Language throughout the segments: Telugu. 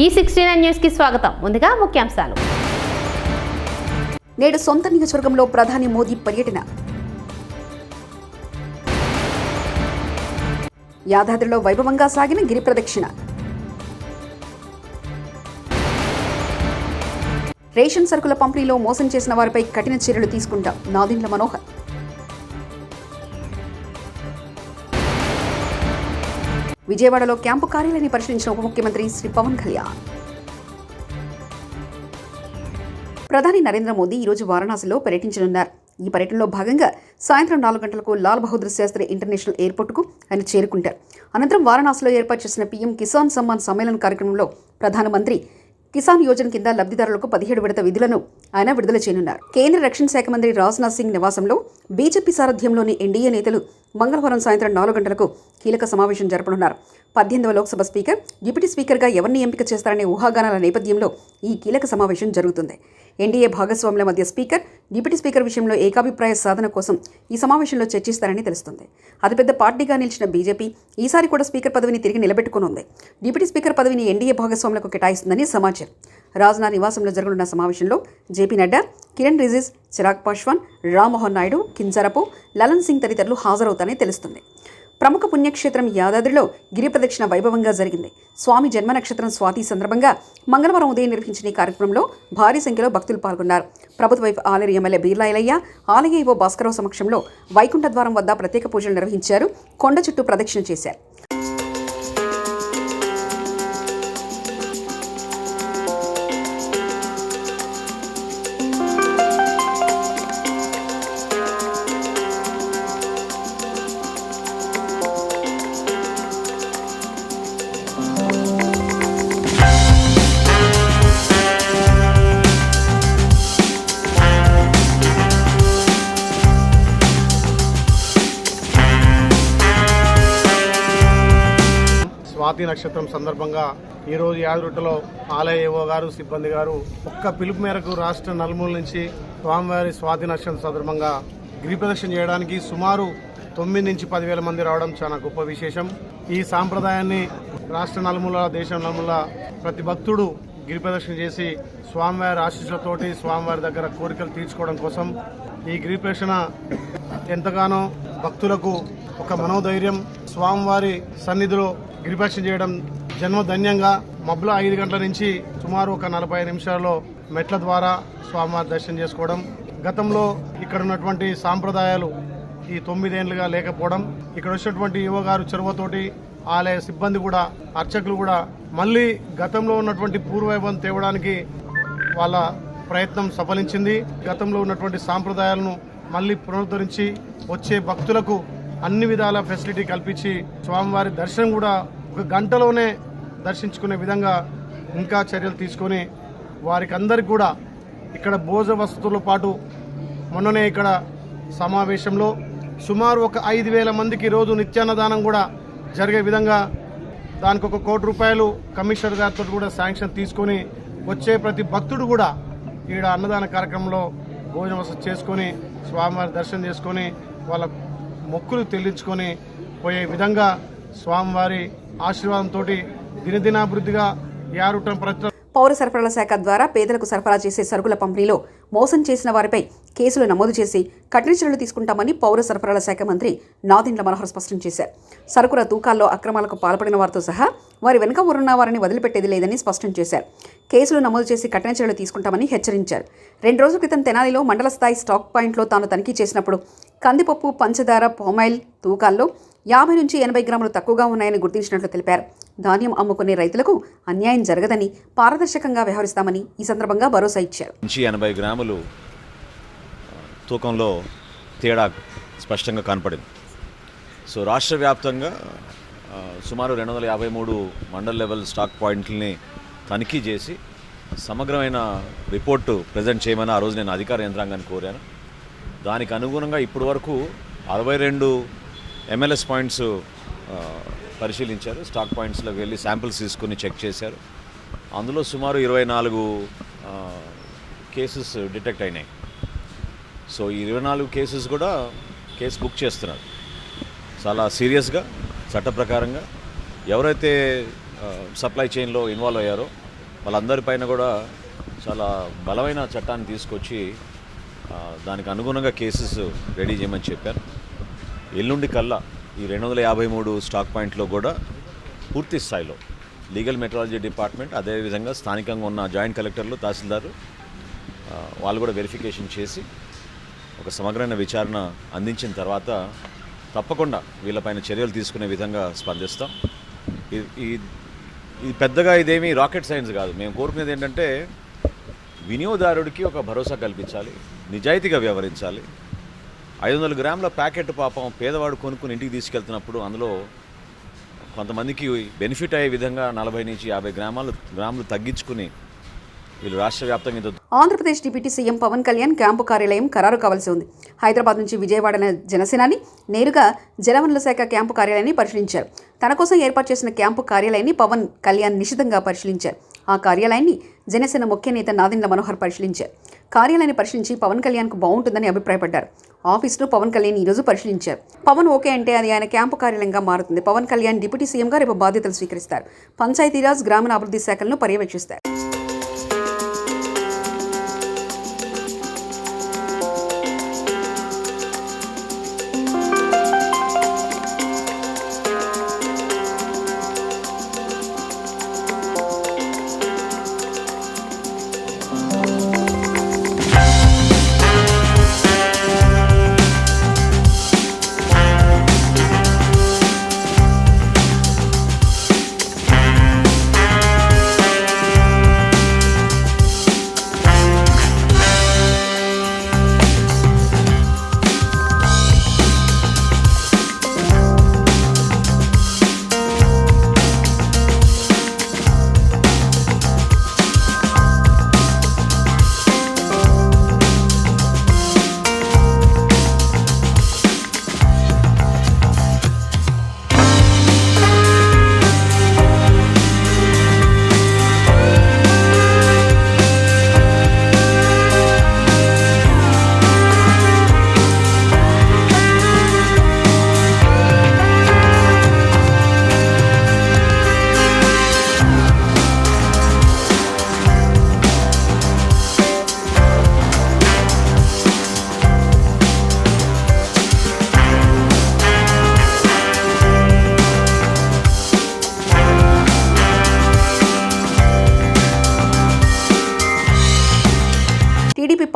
ఈ సిక్స్టీ నైన్ న్యూస్కి స్వాగతం. ముందుగా ముఖ్యాంశాలు. నేడు సొంత నియోజకవర్గంలో ప్రధాని మోదీ పర్యటన. యాదాద్రిలో వైభవంగా సాగిన గిరి ప్రదక్షిణ. రేషన్ సరుకుల పంపిణీలో మోసం చేసిన వారిపై కఠిన చర్యలు తీసుకుంటాం. నాదిండ్ల మనోహర్. విజయవాడలో క్యాంపు కార్యాలయాన్ని పరిశీలించిన ఉప ముఖ్యమంత్రి శ్రీ పవన్ కళ్యాణ్. ప్రధాని నరేంద్ర మోదీ ఈరోజు వారణాసిలో పర్యటించనున్నారు. ఈ పర్యటనలో భాగంగా సాయంత్రం నాలుగు గంటలకు లాల్ బహదూర్ శాస్త్రి ఇంటర్నేషనల్ ఎయిర్పోర్టుకు ఆయన చేరుకుంటారు. అనంతరం వారణాసిలో ఏర్పాటు చేసిన పీఎం కిసాన్ సమ్మాన్ సమ్మేళన కార్యక్రమంలో ప్రధానమంత్రి కిసాన్ యోజన కింద లబ్ధిదారులకు పదిహేడు విడత విధులను ఆయన విడుదల చేయనున్నారు. కేంద్ర రక్షణ శాఖ మంత్రి రాజ్నాథ్ సింగ్ నివాసంలో బీజేపీ సారథ్యంలోని ఎన్డీఏ నేతలు మంగళవారం సాయంత్రం నాలుగు గంటలకు కీలక సమావేశం జరపనున్నారు. పద్దెనిమిదవ లోక్సభ స్పీకర్ డిప్యూటీ స్పీకర్గా ఎవరిని ఎంపిక చేస్తారనే ఊహాగానాల నేపథ్యంలో ఈ కీలక సమావేశం జరుగుతుంది. ఎన్డీఏ భాగస్వాముల మధ్య స్పీకర్ డిప్యూటీ స్పీకర్ విషయంలో ఏకాభిప్రాయ సాధన కోసం ఈ సమావేశంలో చర్చిస్తారని తెలుస్తుంది. అతిపెద్ద పార్టీగా నిలిచిన బీజేపీ ఈసారి కూడా స్పీకర్ పదవిని తిరిగి నిలబెట్టుకునుంది. డిప్యూటీ స్పీకర్ పదవిని ఎన్డీఏ భాగస్వాములకు కేటాయిస్తుందని సమాచారం. రాజ్నాథ్ నివాసంలో జరగనున్న సమావేశంలో జేపీ నడ్డా కిరణ్ రిజిజ్ చిరాగ్ పాశ్వాన్ రామ్మోహన్ నాయుడు కింజరపు లలన్ సింగ్ తదితరులు హాజరవుతారని తెలుస్తుంది. ప్రముఖ పుణ్యక్షేత్రం యాదాద్రిలో గిరి ప్రదక్షిణ వైభవంగా జరిగింది. స్వామి జన్మ నక్షత్రం స్వాతి సందర్భంగా మంగళవారం ఉదయం నిర్వహించిన ఈ కార్యక్రమంలో భారీ సంఖ్యలో భక్తులు పాల్గొన్నారు. ప్రభుత్వ వైపు ఆలయ ఎమ్మెల్యే బీర్లాయలయ్య ఆలయ ఇవో భాస్కరరావు సమక్షంలో వైకుంఠ ద్వారం వద్ద ప్రత్యేక పూజలు నిర్వహించారు. కొండ చుట్టూ ప్రదక్షిణ చేశారు. స్వాతి నక్షత్రం సందర్భంగా ఈరోజు యాదరుట్టలో ఆలయ ఏవో గారు సిబ్బంది గారు ఒక్క పిలుపు మేరకు రాష్ట్ర నలుమూల నుంచి స్వామివారి స్వాతి నక్షత్రం సందర్భంగా గిరి చేయడానికి సుమారు తొమ్మిది నుంచి పదివేల మంది రావడం చాలా గొప్ప విశేషం. ఈ సాంప్రదాయాన్ని రాష్ట్ర నలుమూల దేశం నలుమూల ప్రతి భక్తుడు గిరి ప్రదక్షిణ చేసి స్వామివారి ఆశీస్సులతోటి స్వామివారి దగ్గర కోరికలు తీర్చుకోవడం కోసం ఈ గిరి ప్రదక్షిణ ఎంతగానో భక్తులకు ఒక మనోధైర్యం స్వామివారి సన్నిధిలో గిరిపక్షం చేయడం జన్మధన్యంగా మబ్బుల ఐదు గంటల నుంచి సుమారు ఒక నలభై నిమిషాల్లో మెట్ల ద్వారా స్వామివారి దర్శనం చేసుకోవడం గతంలో ఇక్కడ ఉన్నటువంటి సాంప్రదాయాలు ఈ తొమ్మిదేళ్ళుగా లేకపోవడం ఇక్కడ వచ్చినటువంటి యువ గారు చొరవతోటి ఆలయ సిబ్బంది కూడా అర్చకులు కూడా మళ్ళీ గతంలో ఉన్నటువంటి పూర్వవైభవం తేవడానికి వాళ్ళ ప్రయత్నం సఫలించింది. గతంలో ఉన్నటువంటి సాంప్రదాయాలను మళ్ళీ పునరుద్ధరించి వచ్చే భక్తులకు అన్ని విధాల ఫెసిలిటీ కల్పించి స్వామివారి దర్శనం కూడా ఒక గంటలోనే దర్శించుకునే విధంగా ఇంకా చర్యలు తీసుకొని వారికి అందరికి కూడా ఇక్కడ భోజన వసతులతో పాటు మొన్ననే ఇక్కడ సమావేశంలో సుమారు ఒక ఐదు వేల మందికి రోజు నిత్యాన్నదానం కూడా జరిగే విధంగా దానికి ఒక కోటి రూపాయలు కమిషనర్ గారితో కూడా శాంక్షన్ తీసుకొని వచ్చే ప్రతి భక్తుడు కూడా ఈడ అన్నదాన కార్యక్రమంలో భోజన వసతి చేసుకొని స్వామివారి దర్శనం చేసుకొని వాళ్ళ మొక్కులు చెల్లించుకొని పోయే విధంగా స్వామివారి ఆశీర్వాదంతో దినదినాభివృద్ధిగా యారుటం పౌర సరఫరాల శాఖ ద్వారా పేదలకు సరఫరా చేసే సరుకుల పంపిణీలో మోసం చేసిన వారిపై కేసులు నమోదు చేసి కఠిన చర్యలు తీసుకుంటామని పౌర సరఫరాల శాఖ మంత్రి నాదిండ్ల మనోహర్ స్పష్టం చేశారు. సరుకుల తూకాల్లో అక్రమాలకు పాల్పడిన వారితో సహా వారి వెనుక ఉన్న వారిని వదిలిపెట్టేది లేదని స్పష్టం చేశారు. కేసులు నమోదు చేసి కఠిన చర్యలు తీసుకుంటామని హెచ్చరించారు. రెండు రోజుల క్రితం తెనాలిలో మండల స్థాయి స్టాక్ పాయింట్లో తాను తనిఖీ చేసినప్పుడు కందిపప్పు పంచదార పామాయిల్ తూకాల్లో యాభై నుంచి ఎనభై గ్రాములు తక్కువగా ఉన్నాయని గుర్తించినట్లు తెలిపారు. ధాన్యం అమ్ముకునే రైతులకు అన్యాయం జరగదని పారదర్శకంగా వ్యవహరిస్తామని ఈ సందర్భంగా భరోసా ఇచ్చారు. నుంచి ఎనభై గ్రాములు తూకంలో తేడా స్పష్టంగా కనపడింది. సో రాష్ట్ర వ్యాప్తంగా సుమారు రెండు వందల యాభై మూడు మండల్ లెవెల్ స్టాక్ పాయింట్లని తనిఖీ చేసి సమగ్రమైన రిపోర్టు ప్రజెంట్ చేయమని ఆ రోజు నేను అధికార యంత్రాంగాన్ని కోరాను. దానికి అనుగుణంగా ఇప్పటి వరకు అరవై రెండు ఎంఎల్ఎస్ పాయింట్స్ పరిశీలించారు. స్టాక్ పాయింట్స్లోకి వెళ్ళి శాంపిల్స్ తీసుకుని చెక్ చేశారు. అందులో సుమారు ఇరవై నాలుగు కేసెస్ డిటెక్ట్ అయినాయి. సో ఈ ఇరవై నాలుగు కేసెస్ కూడా కేసు బుక్ చేస్తున్నారు. చాలా సీరియస్గా చట్ట ప్రకారంగా ఎవరైతే సప్లై చైన్లో ఇన్వాల్వ్ అయ్యారో. వాళ్ళందరిపైన కూడా చాలా బలమైన చట్టాన్ని తీసుకొచ్చి దానికి అనుగుణంగా కేసెస్ రెడీ చేయమని చెప్పారు. ఎల్లుండి కల్లా ఈ రెండు వందల యాభై మూడు స్టాక్ పాయింట్లో కూడా పూర్తి స్థాయిలో లీగల్ మెట్రాలజీ డిపార్ట్మెంట్ అదేవిధంగా స్థానికంగా ఉన్న జాయింట్ కలెక్టర్లు తహసీల్దారు వాళ్ళు కూడా వెరిఫికేషన్ చేసి ఒక సమగ్రమైన విచారణ అందించిన తర్వాత తప్పకుండా వీళ్ళపైన చర్యలు తీసుకునే విధంగా స్పందిస్తాం. ఈ ఇది పెద్దగా ఇదేమీ రాకెట్ సైన్స్ కాదు. మేము కోరుకునేది ఏంటంటే వినియోగదారుడికి ఒక భరోసా కల్పించాలి నిజాయితీగా వ్యవహరించాలి. ఐదు వందల గ్రాముల ప్యాకెట్ పాపం పేదవాడు కొనుక్కుని ఇంటికి తీసుకెళ్తున్నప్పుడు అందులో కొంతమందికి బెనిఫిట్ అయ్యే విధంగా నలభై నుంచి యాభై గ్రామాలు గ్రాములు తగ్గించుకుని వీళ్ళు రాష్ట్ర వ్యాప్తంగా Andhra Pradesh deputy CM Pawan Kalyan camp కార్యాలయం ఖరారు కావాల్సి ఉంది. హైదరాబాద్ నుంచి విజయవాడ జనసేనాని నేరుగా జలవనరుల శాఖ క్యాంపు కార్యాలయాన్ని పరిశీలించారు. తన కోసం ఏర్పాటు చేసిన క్యాంపు కార్యాలయాన్ని పవన్ కళ్యాణ్ నిశితంగా పరిశీలించారు. ఆ కార్యాలయాన్ని జనసేన ముఖ్య నేత నాదిండ్ల మనోహర్ పరిశీలించారు. కార్యాలయాన్ని పరిశీలించి పవన్ కళ్యాణ్కు బాగుంటుందని అభిప్రాయపడ్డారు. ఆఫీసులో పవన్ కళ్యాణ్ ఈరోజు పరిశీలించారు. పవన్ ఓకే అంటే అది ఆయన క్యాంపు కార్యాలయంగా మారుతుంది. పవన్ కళ్యాణ్ డిప్యూటీ సీఎంగా రేపు బాధ్యతలు స్వీకరిస్తారు. పంచాయతీరాజ్ గ్రామీణాభివృద్ధి శాఖలను పర్యవేక్షిస్తారు.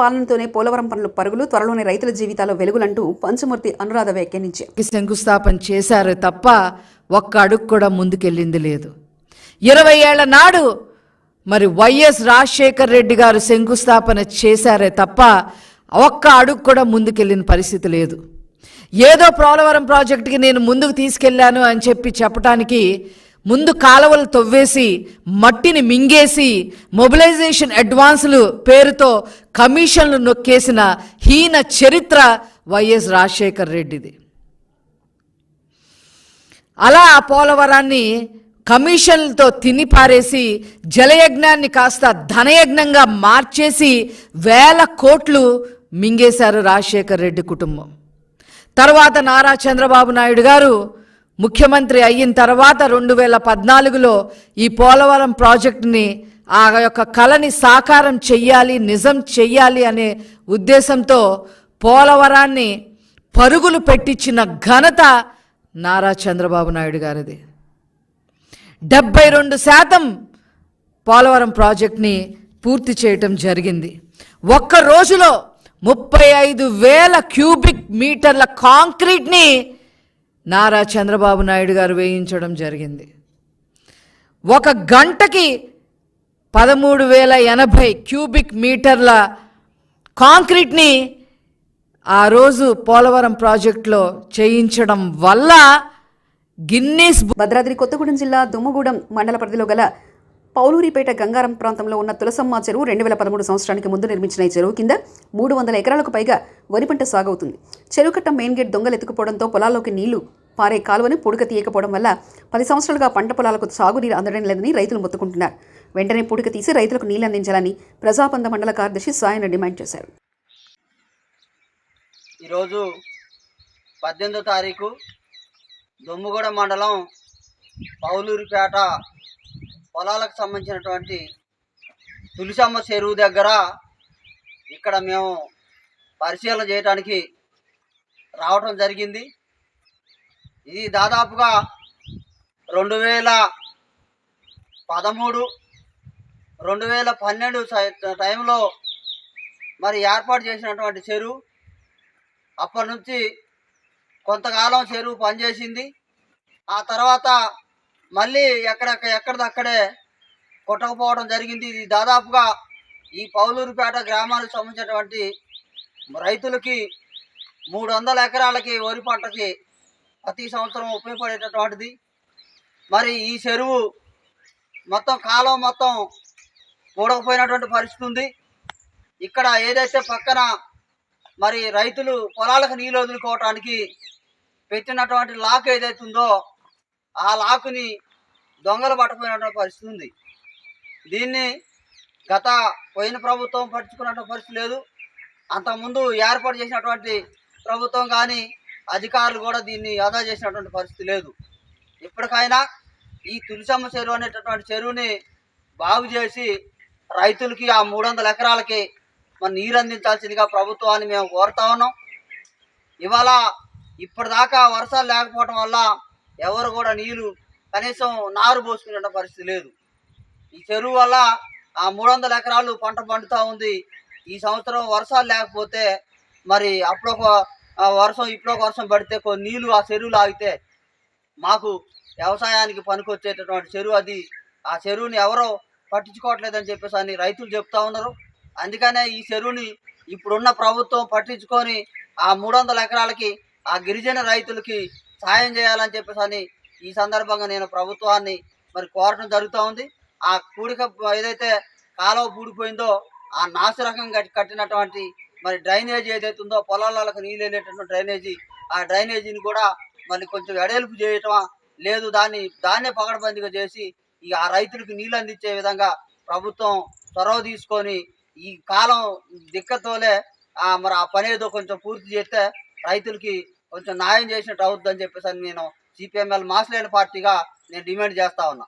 పాలనతోనే పోలవరం పనులు పరుగులు త్వరలోనే రైతుల జీవితాల్లో వెలుగులంటూ పంచమూర్తి అనురాధ వ్యాఖ్యానించారు. శంకుస్థాపన చేశారు తప్ప ఒక్క అడుగు కూడా ముందుకెళ్ళింది లేదు. ఇరవై ఏళ్ళ నాడు మరి వైఎస్ రాజశేఖర్ రెడ్డి గారు శంకుస్థాపన చేశారే తప్ప ఒక్క అడుగు కూడా ముందుకెళ్ళిన పరిస్థితి లేదు. ఏదో పోలవరం ప్రాజెక్టుకి నేను ముందుకు తీసుకెళ్ళాను అని చెప్పి చెప్పడానికి ముందు కాలువలు తవ్వేసి మట్టిని మింగేసి మొబిలైజేషన్ అడ్వాన్సులు పేరుతో కమిషన్లు నొక్కేసిన హీన చరిత్ర వైఎస్ రాజశేఖర్ రెడ్డిది. అలా ఆ పోలవరాన్ని కమిషన్లతో తిని పారేసి జలయజ్ఞాన్ని కాస్త ధనయజ్ఞంగా మార్చేసి వేల కోట్లు మింగేశారు రాజశేఖర్ రెడ్డి కుటుంబం. తర్వాత నారా చంద్రబాబు నాయుడు గారు ముఖ్యమంత్రి అయిన తర్వాత రెండు వేల పద్నాలుగులో ఈ పోలవరం ప్రాజెక్టుని ఆ యొక్క కళని సాకారం చెయ్యాలి నిజం చెయ్యాలి అనే ఉద్దేశంతో పోలవరాన్ని పరుగులు పెట్టించిన ఘనత నారా చంద్రబాబు నాయుడు గారిది. డెబ్బై రెండు శాతం పోలవరం ప్రాజెక్ట్ని పూర్తి చేయటం జరిగింది. ఒక్క రోజులో ముప్పై ఐదు వేల క్యూబిక్ మీటర్ల కాంక్రీట్ని నారా చంద్రబాబు నాయుడు గారు వేయించడం జరిగింది. ఒక గంటకి పదమూడు వేల ఎనభై క్యూబిక్ మీటర్ల కాంక్రీట్ని ఆ రోజు పోలవరం ప్రాజెక్టులో చేయించడం వల్ల గిన్నీస్ భద్రాద్రి కొత్తగూడెం జిల్లా దుమ్మగూడెం మండల పరిధిలో గల పౌలూరిపేట గంగారం ప్రాంతంలో ఉన్న తులసమ్మ చెరువు రెండు వేల పదమూడు సంవత్సరానికి ముందు నిర్మించిన ఈ చెరువు కింద మూడు వందల ఎకరాలకు పైగా వరి పంట సాగవుతుంది. చెరువు కట్ట మెయిన్ గేట్ దొంగలు ఎత్తుకుపోవడంతో పొలాల్లోకి నీళ్ళు పారే కాలువని పూడిక తీయకపోవడం వల్ల పది సంవత్సరాలుగా పంట పొలాలకు సాగునీరు అందడం లేదని రైతులు మొత్తుకుంటున్నారు. వెంటనే పూడిక తీసి రైతులకు నీళ్ళు అందించాలని ప్రజాపంద మండల కార్యదర్శి సాయన డిమాండ్ చేశారు. ఈరోజు పద్దెనిమిదో తారీఖు దొమ్ముగూడ మండలం పౌలూరిపేట పొలాలకు సంబంధించినటువంటి తులిసమ్మ చెరువు దగ్గర ఇక్కడ మేము పరిశీలన చేయడానికి రావటం జరిగింది. ఇది దాదాపుగా రెండు వేల పదమూడు రెండు వేల పన్నెండు టైంలో మరి ఏర్పాటు చేసినటువంటి చెరువు. అప్పటి నుంచి కొంతకాలం చెరువు పనిచేసింది. ఆ తర్వాత మళ్ళీ ఎక్కడ ఎక్కడిదక్కడే కొట్టకపోవడం జరిగింది. ఇది దాదాపుగా ఈ పౌలూరుపేట గ్రామానికి సంబంధించినటువంటి రైతులకి మూడు వందల ఎకరాలకి వరి పంటకి ప్రతి సంవత్సరం ఉపయోగపడేటటువంటిది. మరి ఈ చెరువు మొత్తం కాలం మొత్తం కూడకపోయినటువంటి పరిస్థితి ఉంది. ఇక్కడ ఏదైతే పక్కన మరి రైతులు పొలాలకు నీళ్ళు వదులుకోవటానికి పెట్టినటువంటి లాక్ ఏదైతే ఉందో ఆ లాకుని దొంగలు పట్టపోయినటువంటి పరిస్థితి ఉంది. దీన్ని గత పోయిన ప్రభుత్వం పట్టించుకున్నటువంటి పరిస్థితి లేదు. అంతకుముందు ఏర్పాటు చేసినటువంటి ప్రభుత్వం కానీ అధికారులు కూడా దీన్ని ఆదా చేసినటువంటి పరిస్థితి లేదు. ఇప్పటికైనా ఈ తులసమ్మ చెరువు అనేటటువంటి చెరువుని బాగు చేసి రైతులకి ఆ మూడు వందల ఎకరాలకి మన నీరు అందించాల్సిందిగా ప్రభుత్వాన్ని మేము కోరుతా ఉన్నాం. ఇవాళ ఇప్పటిదాకా వర్షాలు లేకపోవటం వల్ల ఎవరు కూడా నీళ్ళు కనీసం నారు పోసుకునే పరిస్థితి లేదు. ఈ చెరువు వల్ల ఆ మూడు వందల ఎకరాలు పంట పండుతూ ఉంది. ఈ సంవత్సరం వర్షాలు లేకపోతే మరి అప్పుడొక ఆ, వర్షం ఇప్పుడొక వర్షం పడితే కొన్ని నీళ్ళు ఆ చెరువులు ఆగితే మాకు వ్యవసాయానికి పనికొచ్చేటటువంటి చెరువు అది. ఆ చెరువుని ఎవరో పట్టించుకోవట్లేదని చెప్పేసి అని రైతులు చెప్తా ఉన్నారు. అందుకనే ఈ చెరువుని ఇప్పుడున్న ప్రభుత్వం పట్టించుకొని ఆ మూడు వందల ఎకరాలకి ఆ గిరిజన రైతులకి సాయం చేయాలని చెప్పేసి అని ఈ సందర్భంగా నేను ప్రభుత్వాన్ని మరి కోరటం జరుగుతూ ఉంది. ఆ కూడిక ఏదైతే కాలువ పూడిపోయిందో ఆ నాసు కట్టినటువంటి మరి డ్రైనేజీ ఏదైతే ఉందో పొలాలకు నీళ్ళు వెళ్ళేటటువంటి డ్రైనేజీ ఆ డ్రైనేజీని కూడా మళ్ళీ కొంచెం ఎడేల్పు చేయటం లేదు దాన్ని దాన్నే పగడబందిగా చేసి ఈ ఆ రైతులకు నీళ్ళు అందించే విధంగా ప్రభుత్వం చొరవ తీసుకొని ఈ కాలం దిక్కతోలే మరి ఆ పని ఏదో కొంచెం పూర్తి చేస్తే రైతులకి కొంచెం న్యాయం చేసినట్టు అవుద్దని చెప్పేసి నేను సిపిఎంఎల్ మాస్లేని పార్టీగా నేను డిమాండ్ చేస్తా ఉన్నా.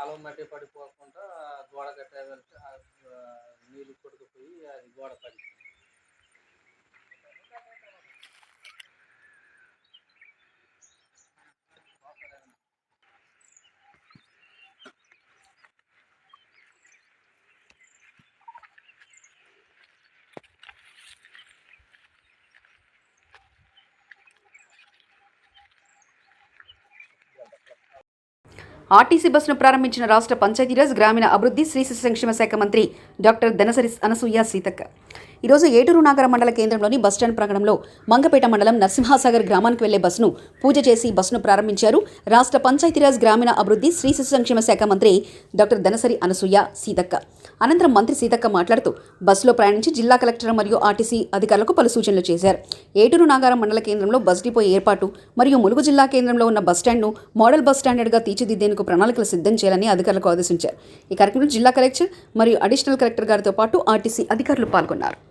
కాలం మట్టి పడిపోకుండా గోడ కట్టేదంటే నీళ్ళు కొట్టుకుపోయి అది గోడ పడి ఆర్టీసీ బస్సును ప్రారంభించిన రాష్ట్ర పంచాయతీరాజ్ గ్రామీణ అభివృద్ధి శ్రీ సంక్షేమ శాఖ మంత్రి డాక్టర్ ధనసరి అనసూయ సీతక్క. ఈరోజు ఏటూరు నాగర మండల కేంద్రంలోని బస్టాండ్ ప్రాంగణంలో మంగపేట మండలం నరసింహాసాగర్ గ్రామానికి వెళ్ళే బస్సును పూజ చేసి బస్సును ప్రారంభించారు రాష్ట్ర పంచాయతీరాజ్ గ్రామీణ అభివృద్ధి శ్రీ శిశు సంక్షేమ శాఖ మంత్రి డాక్టర్ ధనసరి అనసూయ సీతక్క. అనంతరం మంత్రి సీతక్క మాట్లాడుతూ బస్సులో ప్రయాణించి జిల్లా కలెక్టర్ మరియు ఆర్టీసీ అధికారులకు పలు సూచనలు చేశారు. ఏటూరు నాగారం మండల కేంద్రంలో బస్ డిపో ఏర్పాటు మరియు ములుగు జిల్లా కేంద్రంలో ఉన్న బస్ మోడల్ బస్ స్టాండర్డ్గా తీర్చిదిద్దేందుకు ప్రణాళికలు సిద్ధం చేయాలని అధికారులకు ఆదేశించారు. ఈ కార్యక్రమంలో జిల్లా కలెక్టర్ మరియు అడిషనల్ కలెక్టర్ గారితో పాటు ఆర్టీసీ అధికారులు పాల్గొన్నారు. abandonaron.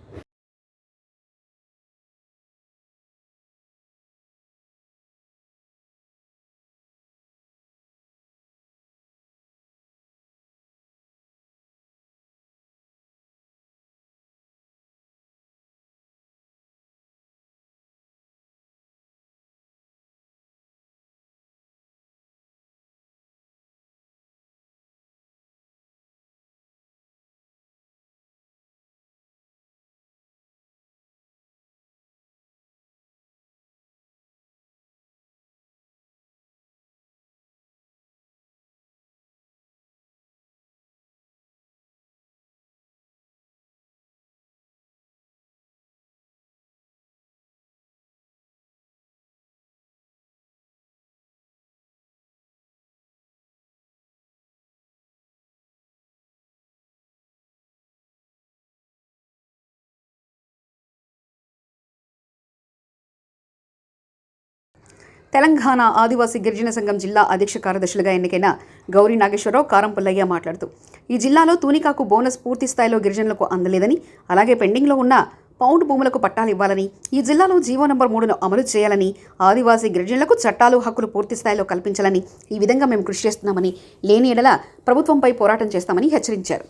తెలంగాణ ఆదివాసీ గిరిజన సంఘం జిల్లా అధ్యక్ష కార్యదర్శులుగా ఎన్నికైన గౌరీ నాగేశ్వరరావు కారంపుల్లయ్య మాట్లాడుతూ ఈ జిల్లాలో తూనికాకు బోనస్ పూర్తి స్థాయిలో గిరిజనులకు అందలేదని అలాగే పెండింగ్లో ఉన్న పౌండ్ భూములకు పట్టాలు ఇవ్వాలని ఈ జిల్లాలో జీవో నంబర్ మూడును అమలు చేయాలని ఆదివాసీ గిరిజనులకు చట్టాలు హక్కులు పూర్తి స్థాయిలో కల్పించాలని ఈ విధంగా మేము కృషి చేస్తున్నామని లేని ఎడల ప్రభుత్వంపై పోరాటం చేస్తామని హెచ్చరించారు.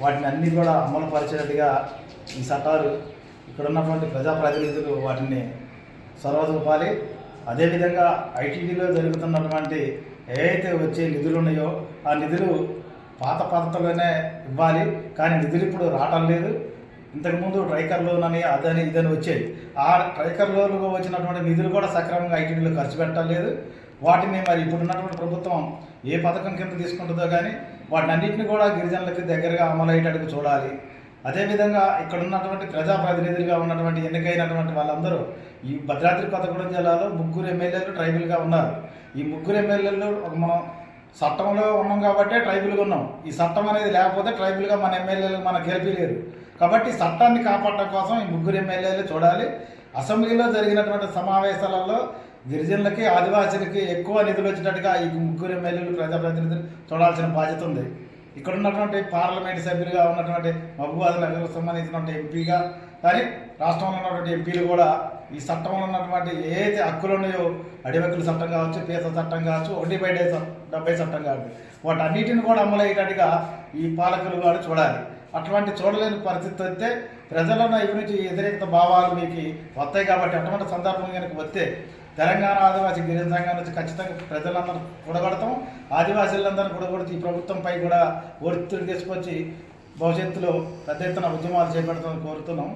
వాటిని అన్ని కూడా అమలు పరిచేటట్టుగా ఈ చట్టాలు ఇక్కడ ఉన్నటువంటి ప్రజాప్రతినిధులు వాటిని సర్వదూపాలి అదేవిధంగా ఐటీడీలో జరుగుతున్నటువంటి ఏవైతే వచ్చే నిధులు ఉన్నాయో ఆ నిధులు పాత పద్ధతిలోనే ఇవ్వాలి. కానీ నిధులు ఇప్పుడు రావటం లేదు. ఇంతకుముందు ట్రైకర్ లోన్ అని అదని ఇదని వచ్చేది ఆ ట్రైకర్ లోన్లో వచ్చినటువంటి నిధులు కూడా సక్రమంగా ఐటీడీలో ఖర్చు పెట్టలేదు వాటిని మరి ఇప్పుడున్నటువంటి ప్రభుత్వం ఏ పథకం కింద తీసుకుంటుందో కానీ వాటిని అన్నింటిని కూడా గిరిజనులకి దగ్గరగా అమలు అయ్యేటట్టు చూడాలి. అదేవిధంగా ఇక్కడ ఉన్నటువంటి ప్రజాప్రతినిధులుగా ఉన్నటువంటి ఎన్నికైనటువంటి వాళ్ళందరూ ఈ భద్రాద్రి కొత్తగూడెం జిల్లాలో ముగ్గురు ఎమ్మెల్యేలు ట్రైబల్గా ఉన్నారు. ఈ ముగ్గురు ఎమ్మెల్యేలు ఒక మనం చట్టంలో ఉన్నాం కాబట్టి ట్రైబుల్గా ఉన్నాం. ఈ చట్టం అనేది లేకపోతే ట్రైబుల్గా మన ఎమ్మెల్యేలు మన గెలిపిలేరు కాబట్టి చట్టాన్ని కాపాడటం కోసం ఈ ముగ్గురు ఎమ్మెల్యేలు చూడాలి. అసెంబ్లీలో జరిగినటువంటి సమావేశాలలో గిరిజనులకి ఆదివాసులకి ఎక్కువ నిధులు వచ్చినట్టుగా ఈ ముగ్గురు ఎమ్మెల్యేలు ప్రజాప్రతినిధులు చూడాల్సిన బాధ్యత ఉంది. ఇక్కడ ఉన్నటువంటి పార్లమెంట్ సభ్యులుగా ఉన్నటువంటి మహబూబాద్ నగర్కు సంబంధించినటువంటి ఎంపీగా కానీ రాష్ట్రంలో ఉన్నటువంటి ఎంపీలు కూడా ఈ చట్టంలో ఉన్నటువంటి ఏదైతే హక్కులు ఉన్నాయో అడివెక్కుల చట్టం కావచ్చు పీత చట్టం కావచ్చు ఒకటి బై డే డెబ్బై చట్టం కావచ్చు వాటన్నిటిని కూడా అమలయ్యేటట్టుగా ఈ పాలకులు కూడా చూడాలి. అటువంటి చూడలేని పరిస్థితి వస్తే ప్రజలను అభివృద్ధి నుంచి వ్యతిరేకత భావాలు మీకు వస్తాయి కాబట్టి అటువంటి సందర్భం కనుక వస్తే తెలంగాణ ఆదివాసీ గిరిజన సంఘం నుంచి ఖచ్చితంగా ప్రజలందరూ కూడగడతాం. ఆదివాసీలందరూ కూడగొడుతూ ఈ ప్రభుత్వంపై కూడా ఒత్తిడి తీసుకొచ్చి భవిష్యత్తులో పెద్ద ఎత్తున ఉద్యమాలు చేపడతామని కోరుతున్నాం.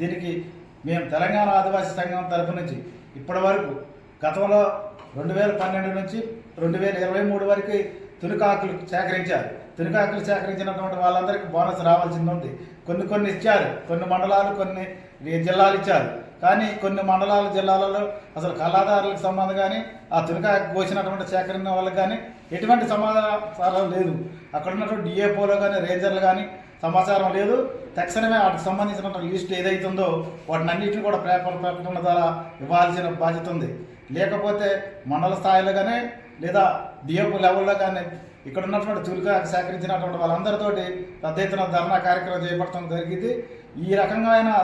దీనికి మేము తెలంగాణ ఆదివాసీ సంఘం తరపు నుంచి ఇప్పటి వరకు గతంలో రెండు వేల పన్నెండు నుంచి రెండు వేల ఇరవై మూడు వరకు తునికాకులు సేకరించారు. తునికాకులు సేకరించినటువంటి వాళ్ళందరికీ బోనస్ రావాల్సింది ఉంది. కొన్ని కొన్ని ఇచ్చారు. కొన్ని మండలాలు కొన్ని జిల్లాలు ఇచ్చారు. కానీ కొన్ని మండలాల జిల్లాలలో అసలు కళాదారులకు సంబంధం కానీ ఆ తునికాకు కోసినటువంటి సేకరణ వాళ్ళకి కానీ ఎటువంటి సమాధానం లేదు. అక్కడ ఉన్నటువంటి డిఏపోలో కానీ రేంజర్లు కానీ సమాచారం లేదు. తక్షణమే వాటికి సంబంధించినటువంటి లిస్ట్ ఏదైతుందో వాటిని అన్నింటిని కూడా పేపర్ ప్రకటన ద్వారా ఇవ్వాల్సిన బాధ్యత ఉంది. లేకపోతే మండల స్థాయిలో కానీ లేదా డిఎఫ్ లెవెల్లో కానీ ఇక్కడ ఉన్నటువంటి చురుగా సేకరించినటువంటి వాళ్ళందరితోటి పెద్ద ఎత్తున ధర్నా కార్యక్రమం చేపట్టడం జరిగింది. ఈ రకంగా అయినా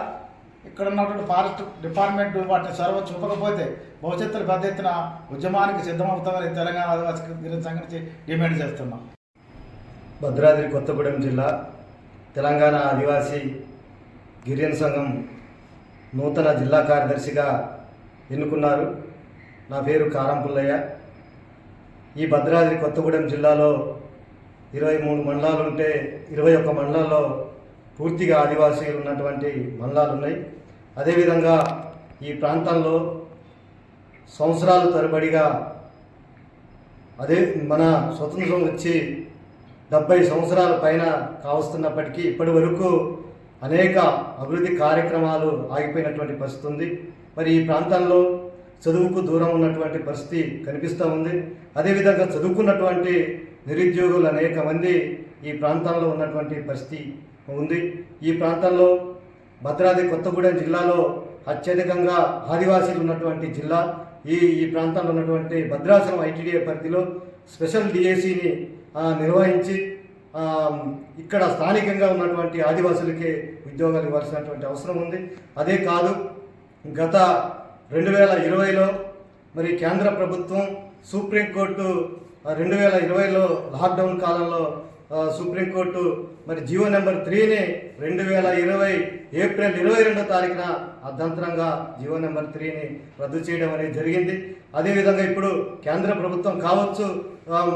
ఇక్కడ ఉన్నటువంటి ఫారెస్ట్ డిపార్ట్మెంట్ వాటిని చొరవ చూపకపోతే భవిష్యత్తులో పెద్ద ఎత్తున ఉద్యమానికి సిద్ధమవుతామని తెలంగాణ ఆదివాసీ సంఘటించి సంఘం డిమాండ్ చేస్తున్నాం. భద్రాద్రి కొత్తగూడెం జిల్లా తెలంగాణ ఆదివాసీ గిరిజన సంఘం నూతన జిల్లా కార్యదర్శిగా ఎన్నుకున్నారు. నా పేరు కారం పుల్లయ్య. ఈ భద్రాద్రి కొత్తగూడెం జిల్లాలో ఇరవై మూడు మండలాలు ఉంటే ఇరవై ఒక్క మండలాల్లో పూర్తిగా ఆదివాసీలు ఉన్నటువంటి మండలాలు ఉన్నాయి. అదేవిధంగా ఈ ప్రాంతంలో సంవత్సరాల తరబడిగా అదే మన స్వతంత్రం వచ్చి డెబ్బై సంవత్సరాల పైన కావస్తున్నప్పటికీ ఇప్పటి వరకు అనేక అభివృద్ధి కార్యక్రమాలు ఆగిపోయినటువంటి పరిస్థితి ఉంది. మరి ఈ ప్రాంతంలో చదువుకు దూరం ఉన్నటువంటి పరిస్థితి కనిపిస్తూ ఉంది. అదేవిధంగా చదువుకున్నటువంటి నిరుద్యోగులు అనేక మంది ఈ ప్రాంతంలో ఉన్నటువంటి పరిస్థితి ఉంది. ఈ ప్రాంతంలో భద్రాద్రి కొత్తగూడెం జిల్లాలో అత్యధికంగా ఆదివాసీలు ఉన్నటువంటి జిల్లా. ఈ ఈ ప్రాంతంలో ఉన్నటువంటి భద్రాచలం ఐటీడీఏ పరిధిలో స్పెషల్ డిఏసీని నిర్వహించి ఇక్కడ స్థానికంగా ఉన్నటువంటి ఆదివాసులకే ఉద్యోగాలు ఇవ్వాల్సినటువంటి అవసరం ఉంది. అదే కాదు గత రెండు వేల ఇరవైలో మరి కేంద్ర ప్రభుత్వం సుప్రీంకోర్టు రెండు వేల ఇరవైలో లాక్డౌన్ కాలంలో సుప్రీంకోర్టు మరి జీవో నెంబర్ త్రీని రెండు వేల ఇరవై ఏప్రిల్ ఇరవై రెండో తారీఖున అర్ధంతరంగా జీవో నెంబర్ త్రీని రద్దు చేయడం అనేది జరిగింది. అదేవిధంగా ఇప్పుడు కేంద్ర ప్రభుత్వం కావచ్చు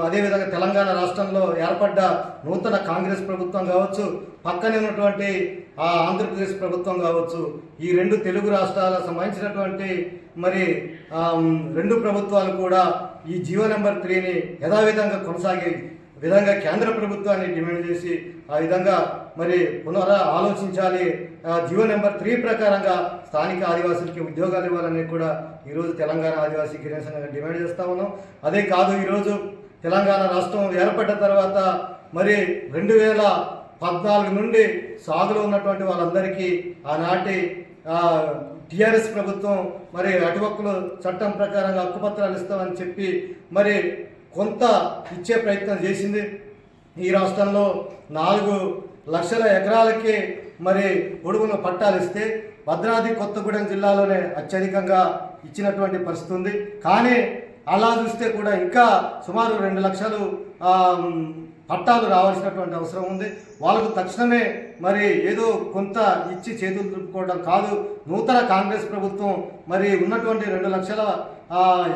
అదేవిధంగా తెలంగాణ రాష్ట్రంలో ఏర్పడ్డ నూతన కాంగ్రెస్ ప్రభుత్వం కావచ్చు పక్కనే ఉన్నటువంటి ఆ ఆంధ్రప్రదేశ్ ప్రభుత్వం కావచ్చు ఈ రెండు తెలుగు రాష్ట్రాలకు సంబంధించినటువంటి మరి రెండు ప్రభుత్వాలు కూడా ఈ జీవో నెంబర్ త్రీని యథావిధంగా కొనసాగే విధంగా కేంద్ర ప్రభుత్వాన్ని డిమాండ్ చేసి ఆ విధంగా మరి పునర ఆలోచించాలి. ఆ జీవో నెంబర్ త్రీ ప్రకారంగా స్థానిక ఆదివాసులకి ఉద్యోగాలు ఇవ్వాలని కూడా ఈరోజు తెలంగాణ ఆదివాసీ గిరిజన సంఘం డిమాండ్ చేస్తా ఉన్నాం. అదే కాదు ఈరోజు తెలంగాణ రాష్ట్రం ఏర్పడ్డ తర్వాత మరి రెండు వేల పద్నాలుగు నుండి సాగులో ఉన్నటువంటి వాళ్ళందరికీ ఆనాటి టిఆర్ఎస్ ప్రభుత్వం మరి అటువక్కులు చట్టం ప్రకారంగా హక్కుపత్రాలు ఇస్తామని చెప్పి మరి కొంత ఇచ్చే ప్రయత్నం చేసింది. ఈ రాష్ట్రంలో నాలుగు లక్షల ఎకరాలకి మరి పొడుగున పట్టాలు ఇస్తే భద్రాద్రి కొత్తగూడెం జిల్లాలోనే అత్యధికంగా ఇచ్చినటువంటి పరిస్థితి ఉంది. కానీ అలా చూస్తే కూడా ఇంకా సుమారు రెండు లక్షలు పట్టాలు రావాల్సినటువంటి అవసరం ఉంది. వాళ్ళకు తక్షణమే మరి ఏదో కొంత ఇచ్చి చేతులు దులుపుకోవడం కాదు. నూతన కాంగ్రెస్ ప్రభుత్వం మరి ఉన్నటువంటి రెండు లక్షల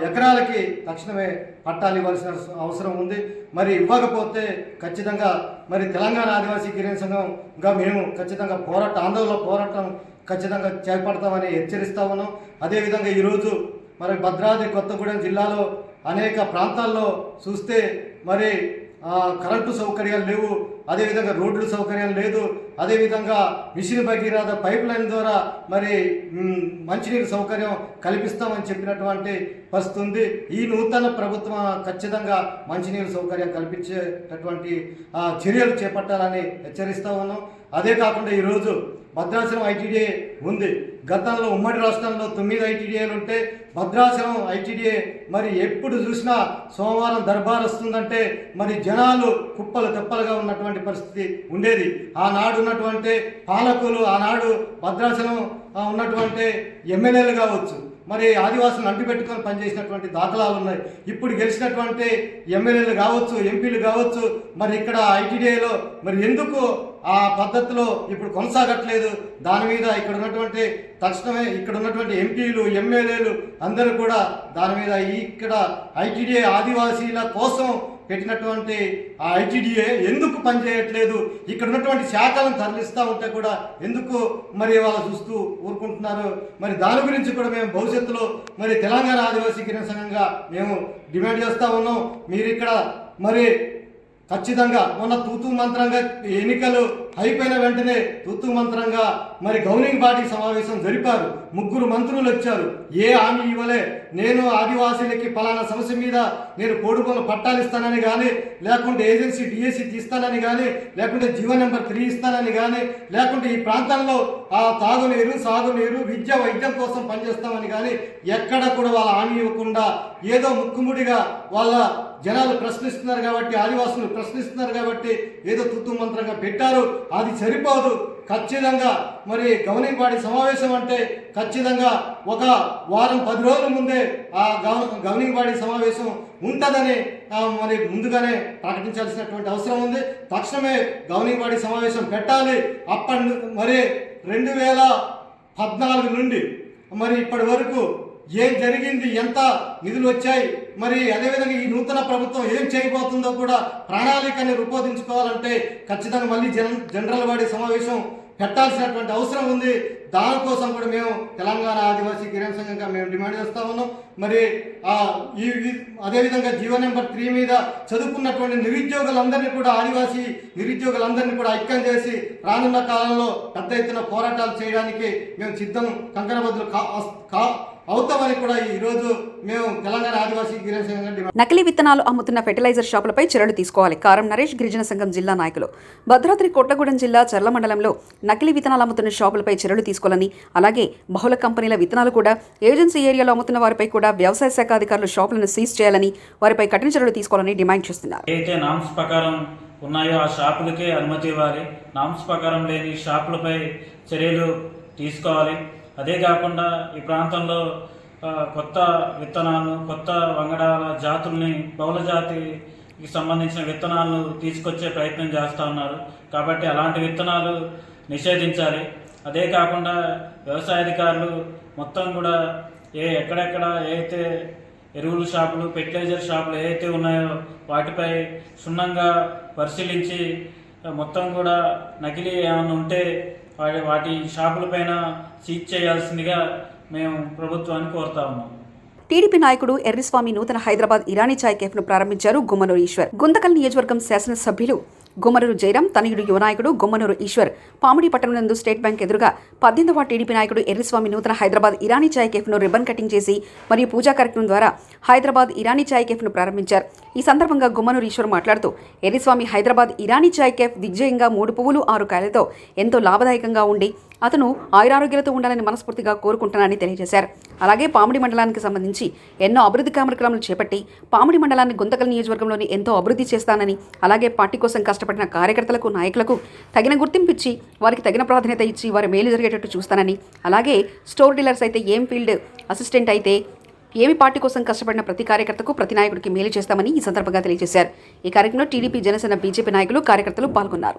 ఎకరాలకి తక్షణమే పట్టాలు ఇవ్వాల్సిన అవసరం ఉంది. మరి ఇవ్వకపోతే ఖచ్చితంగా మరి తెలంగాణ ఆదివాసీ గిరిజన సంఘంగా మేము ఖచ్చితంగా పోరాట ఆందోళన పోరాటం ఖచ్చితంగా చేపడతామని హెచ్చరిస్తా ఉన్నాం. అదేవిధంగా ఈరోజు మరి భద్రాద్రి కొత్తగూడెం జిల్లాలో అనేక ప్రాంతాల్లో చూస్తే మరి కరెంటు సౌకర్యాలు లేవు అదేవిధంగా రోడ్లు సౌకర్యం లేదు అదేవిధంగా మిషన్ భగీరథ పైప్ లైన్ ద్వారా మరి మంచినీరు సౌకర్యం కల్పిస్తామని చెప్పినటువంటి పరిస్థితి ఉంది. ఈ నూతన ప్రభుత్వం ఖచ్చితంగా మంచినీరు సౌకర్యం కల్పించేటటువంటి చర్యలు చేపట్టాలని హెచ్చరిస్తా ఉన్నాం. అదే కాకుండా ఈరోజు భద్రాచలం ఐటీడీఏ ఉంది. గతంలో ఉమ్మడి రాష్ట్రంలో తొమ్మిది ఐటీడీఏలు ఉంటే భద్రాచలం ఐటీడీఏ మరి ఎప్పుడు చూసినా సోమవారం దర్బార్ వస్తుందంటే మరి జనాలు కుప్పలు తెప్పలుగా ఉన్నటువంటి పరిస్థితి ఉండేది. ఆనాడు ఉన్నటువంటి పాలకులు ఆనాడు భద్రాచలం ఉన్నటువంటి ఎమ్మెల్యేలు కావచ్చు. మరి ఆదివాసులను అంటిపెట్టుకొని పనిచేసినటువంటి దాఖలాలు ఉన్నాయి. ఇప్పుడు గెలిచినటువంటి ఎమ్మెల్యేలు కావచ్చు ఎంపీలు కావచ్చు మరి ఇక్కడ ఐటీడీఐలో మరి ఎందుకు ఆ పద్ధతిలో ఇప్పుడు కొనసాగట్లేదు? దాని మీద ఇక్కడ ఉన్నటువంటి తక్షణమే ఇక్కడ ఉన్నటువంటి ఎంపీలు ఎమ్మెల్యేలు అందరూ కూడా దాని మీద ఇక్కడ ఐటీడీఐ ఆదివాసీల కోసం పెట్టినటువంటి ఆ ఐటీడీఏ ఎందుకు పనిచేయట్లేదు? ఇక్కడ ఉన్నటువంటి శాఖలను తరలిస్తూ ఉంటే కూడా ఎందుకు మరి వాళ్ళు చూస్తూ ఊరుకుంటున్నారు? మరి దాని గురించి కూడా మేము భవిష్యత్తులో మరి తెలంగాణ ఆదివాసీ కిరణ సంఘంగా మేము డిమాండ్ చేస్తూ ఉన్నాం. మీరు ఇక్కడ మరి ఖచ్చితంగా మొన్న తూతూ మంత్రంగా ఎన్నికలు అయిపోయిన వెంటనే తుత్తు మంత్రంగా మరి గవర్నింగ్ బాడీ సమావేశం జరిపారు. ముగ్గురు మంత్రులు వచ్చారు. ఏ హామీ ఇవ్వలే. నేను ఆదివాసీలకి పలానా సమస్య మీద నేను కోడుకోలు పట్టాలు ఇస్తానని కానీ లేకుంటే ఏజెన్సీ డిఎస్సి తీస్తానని కానీ లేకుంటే జీవో నెంబర్ త్రీ ఇస్తానని కానీ లేకుంటే ఈ ప్రాంతంలో ఆ తాగునీరు సాగునీరు విద్య వైద్యం కోసం పనిచేస్తామని కానీ ఎక్కడ కూడా వాళ్ళ హామీ ఇవ్వకుండా ఏదో ముక్కుముడిగా వాళ్ళ జనాలు ప్రశ్నిస్తున్నారు కాబట్టి ఆదివాసులు ప్రశ్నిస్తున్నారు కాబట్టి ఏదో తుత్తు మంత్రంగా పెట్టారు. అది సరిపోదు. ఖచ్చితంగా మరి గవర్నింగ్ బాడీ సమావేశం అంటే ఖచ్చితంగా ఒక వారం పది రోజుల ముందే ఆ గవ- గవర్నింగ్ బాడీ సమావేశం ఉంటుందని మరి ముందుగానే ప్రకటించాల్సినటువంటి అవసరం ఉంది. తక్షణమే గవర్నింగ్ బాడీ సమావేశం పెట్టాలి. అప్పటి మరి రెండు వేల పద్నాలుగు నుండి మరి ఇప్పటి వరకు ఏం జరిగింది ఎంత నిధులు వచ్చాయి మరి అదేవిధంగా ఈ నూతన ప్రభుత్వం ఏం చేయబోతుందో కూడా ప్రణాళికని రూపొందించుకోవాలంటే ఖచ్చితంగా మళ్ళీ జన జనరల్ బాడీ సమావేశం పెట్టాల్సినటువంటి అవసరం ఉంది. దానికోసం కూడా మేము తెలంగాణ ఆదివాసీ కిరణ్ సంఘంగా మేము డిమాండ్ చేస్తా ఉన్నాం. మరి ఆ ఈ అదేవిధంగా జీవో నెంబర్ త్రీ మీద చదువుకున్నటువంటి నిరుద్యోగులందరినీ కూడా ఆదివాసీ నిరుద్యోగులందరినీ కూడా ఐక్యం చేసి రానున్న కాలంలో పెద్ద ఎత్తున పోరాటాలు చేయడానికి మేము సిద్ధం. కంకణబద్దులు కా కా అవుతామని కూడా ఈరోజు మేము తెలంగాణ ఆదివాసీ సంఘంగా డిమాండ్. నకిలీ విత్తనాలు అమ్ముతున్న ఫెర్టిలైజర్ షాపులపై చర్యలు తీసుకోవాలి. కారం నరేష్ గిరిజన సంఘం జిల్లా నాయకులు. భద్రాద్రి కొత్తగూడెం జిల్లా చర్ల మండలంలో నకిలీ విత్తనాలు అమ్ముతున్న షాపులపై చర్యలు తీసుకోవాలని అలాగే బహుళ కంపెనీల విత్తనాలు కూడా ఏజెన్సీ ఏరియాలో అమ్ముతున్న వారిపై కూడా వ్యవసాయ శాఖ అధికారులు షాపులను సీజ్ చేయాలని వారిపై కఠిన చర్యలు తీసుకోవాలని డిమాండ్ చేస్తున్నారు. ఏదైతే నామ్స్ ప్రకారం ఉన్నాయో ఆ షాపులకే అనుమతి ఇవ్వాలి. నామ్స్ ప్రకారం లేని షాపులపై చర్యలు తీసుకోవాలి. అదే కాకుండా ఈ ప్రాంతంలో కొత్త విత్తనాలు కొత్త వంగడాల జాతుల్ని బహుళ జాతికి సంబంధించిన విత్తనాలు తీసుకొచ్చే ప్రయత్నం చేస్తూ ఉన్నారు. కాబట్టి అలాంటి విత్తనాలు నిషేధించాలి. అదే కాకుండా వ్యవసాయ అధికారులు మొత్తం కూడా ఏ ఎక్కడెక్కడ ఏదైతే ఎరువుల షాపులు ఫెర్టిలైజర్ షాపులు ఏవైతే ఉన్నాయో వాటిపై క్షుణ్ణంగా పరిశీలించి మొత్తం కూడా నకిలీ ఏమైనా ఉంటే వాటి వాటి షాపులపైన సీజ్ చేయాల్సిందిగా మేము ప్రభుత్వాన్ని కోరుతా ఉన్నాం. టీడీపీ నాయకుడు ఎర్రిస్వామి నూతన హైదరాబాద్ ఇరానీ చాయ్ కేఫ్ను ప్రారంభించారు గుమ్మనూరు ఈశ్వర్. గుంతకల్ నియోజకవర్గం శాసనసభ్యులు గుమ్మనూరు జయరాం తనయుడు యువ నాయకుడు గుమ్మనూరు ఈశ్వర్. పామిడి పట్టణం నందు స్టేట్ బ్యాంక్ ఎదురుగా పద్దెనిమిదవ టీడీపీ నాయకుడు ఎర్రిస్వామి నూతన హైదరాబాద్ ఇరానీ చాయ్ కేఫ్ను రిబ్బన్ కటింగ్ చేసి మరియు పూజా కార్యక్రమం ద్వారా హైదరాబాద్ ఇరానీ చాయ్ కేఫ్ను ప్రారంభించారు. ఈ సందర్భంగా గుమ్మనూరు ఈశ్వర్ మాట్లాడుతూ ఎర్రిస్వామి హైదరాబాద్ ఇరానీ చాయ్ కేఫ్ దిగ్జయంగా మూడు పువ్వులు ఆరు కాయలతో ఎంతో లాభదాయకంగా ఉండి అతను ఆయురారోగ్యాలతో ఉండాలని మనస్ఫూర్తిగా కోరుకుంటున్నానని తెలియజేశారు. అలాగే పామిడి మండలానికి సంబంధించి ఎన్నో అభివృద్ధి కార్యక్రమాలు చేపట్టి పామిడి మండలాన్ని గుంతకల్ నియోజకవర్గంలోని ఎంతో అభివృద్ధి చేస్తానని అలాగే పార్టీ కోసం కష్టపడిన కార్యకర్తలకు నాయకులకు తగిన గుర్తింపు ఇచ్చి వారికి తగిన ప్రాధాన్యత ఇచ్చి వారి మేలు జరిగేటట్టు చూస్తానని అలాగే స్టోర్ డీలర్స్ అయితే ఏం ఫీల్డ్ అసిస్టెంట్ అయితే ఏమి పార్టీ కోసం కష్టపడిన ప్రతి కార్యకర్తకు ప్రతి నాయకుడికి మేలు చేస్తామని ఈ సందర్భంగా తెలియజేశారు. ఈ కార్యక్రమంలో టీడీపీ జనసేన బీజేపీ నాయకులు కార్యకర్తలు పాల్గొన్నారు.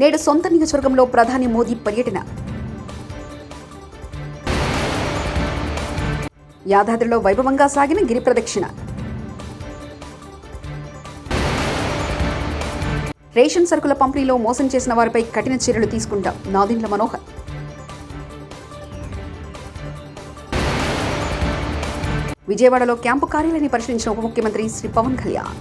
నేడు సొంత నియోజకవర్గంలో ప్రధాని మోదీ పర్యటన. యాదాద్రిలో వైభవంగా సాగిన గిరి ప్రదక్షిణ. రేషన్ సరుకుల పంపిణీలో మోసం చేసిన వారిపై కఠిన చర్యలు తీసుకుంటాం నాదిండ్ల మనోహర్. విజయవాడలో క్యాంపు కార్యాలయాన్ని పరిశీలించిన ఉప ముఖ్యమంత్రి శ్రీ పవన్ కళ్యాణ్.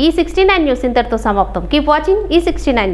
ఈ సిక్స్టీ నైన్ న్యూస్ ఇంతటితో సమాప్తం. కీప్ వాచింగ్ ఈ సిక్స్టీ నైన్